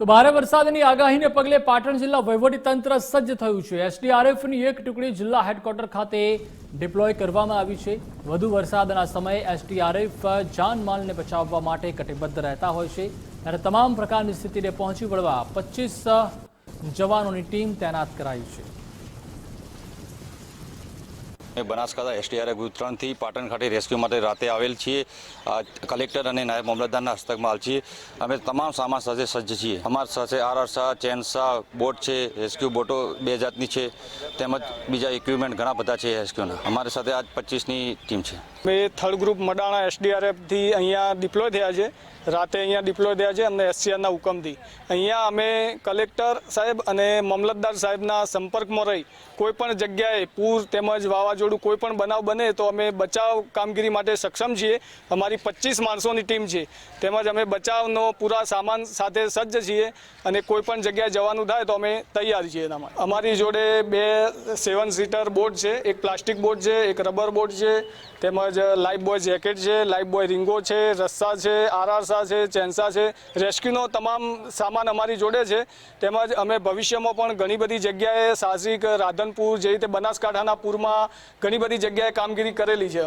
તો ભારે વરસાદની આગાહીને પગલે પાટણ જિલ્લા વહીવટીતંત્ર સજ્જ થયું છે. એસડીઆરએફની એક ટુકડી જિલ્લા હેડક્વાર્ટર ખાતે ડિપ્લોય કરવામાં આવી છે. વધુ વરસાદના સમયે એસડીઆરએફ જાનમાલને બચાવવા માટે કટિબદ્ધ રહેતા હોય છે. ત્યારે તમામ પ્રકારની સ્થિતિને પહોંચી વળવા પચીસ જવાનોની ટીમ તૈનાત કરાઈ છે. અમે બનાસકાંઠા એસટીઆરએફ ત્રણથી પાટણ ખાતે રેસ્ક્યુ માટે રાતે આવેલ છીએ. કલેક્ટર અને નાયબ મામલતદારના હસ્તકમાં હાલ છીએ અમે તમામ સામાન સાથે સજ્જ છીએ. અમારી સાથે આરઆર શાહ, ચેન શાહ, બોટ છે, રેસ્ક્યુ બોટો બે જાતની છે. તેમજ બીજા ઇક્વિપમેન્ટ ઘણા બધા છે રેસ્ક્યુના. અમારી સાથે આજ પચીસની ટીમ છે. અમે થર્ડ ગ્રુપ મડાણા એસડીઆરએફથી અહીંયા ડિપ્લોય થયા છે. રાતે અહીંયા ડિપ્લોય થયા છે અમને એસસીઆરના હુકમથી. અહીંયા અમે કલેક્ટર સાહેબ અને મામલતદાર સાહેબના સંપર્કમાં રહી. કોઈ પણ જગ્યાએ પૂર તેમજ વાવાઝોડું કોઈ પણ બનાવ બને તો અમે બચાવ કામગીરી માટે સક્ષમ છીએ. અમારી પચીસ માણસોની ટીમ છે. તેમજ અમે બચાવનો પૂરા સામાન સાથે સજ્જ છીએ અને કોઈ પણ જગ્યાએ જવાનું થાય તો અમે તૈયાર છીએ એના માટે. અમારી જોડે બે સેવન સીટર બોટ છે, એક પ્લાસ્ટિક બોટ છે, એક રબર બોટ છે, તેમજ લાઈફ બોય જેકેટ છે લાઈફ બોય રીંગો છે, રસ્સા છે આરઆરસા છે, ચેન્સા છે. રેસ્ક્યુનો તમામ સામાન અમારી જોડે છે. તેમજ અમે ભવિષ્યમાં પણ ઘણી બધી જગ્યાએ સાહસિક રાધનપુર જે રીતે બનાસકાંઠાના પૂરમાં ઘણી બધી જગ્યાએ કામગીરી કરેલી છે.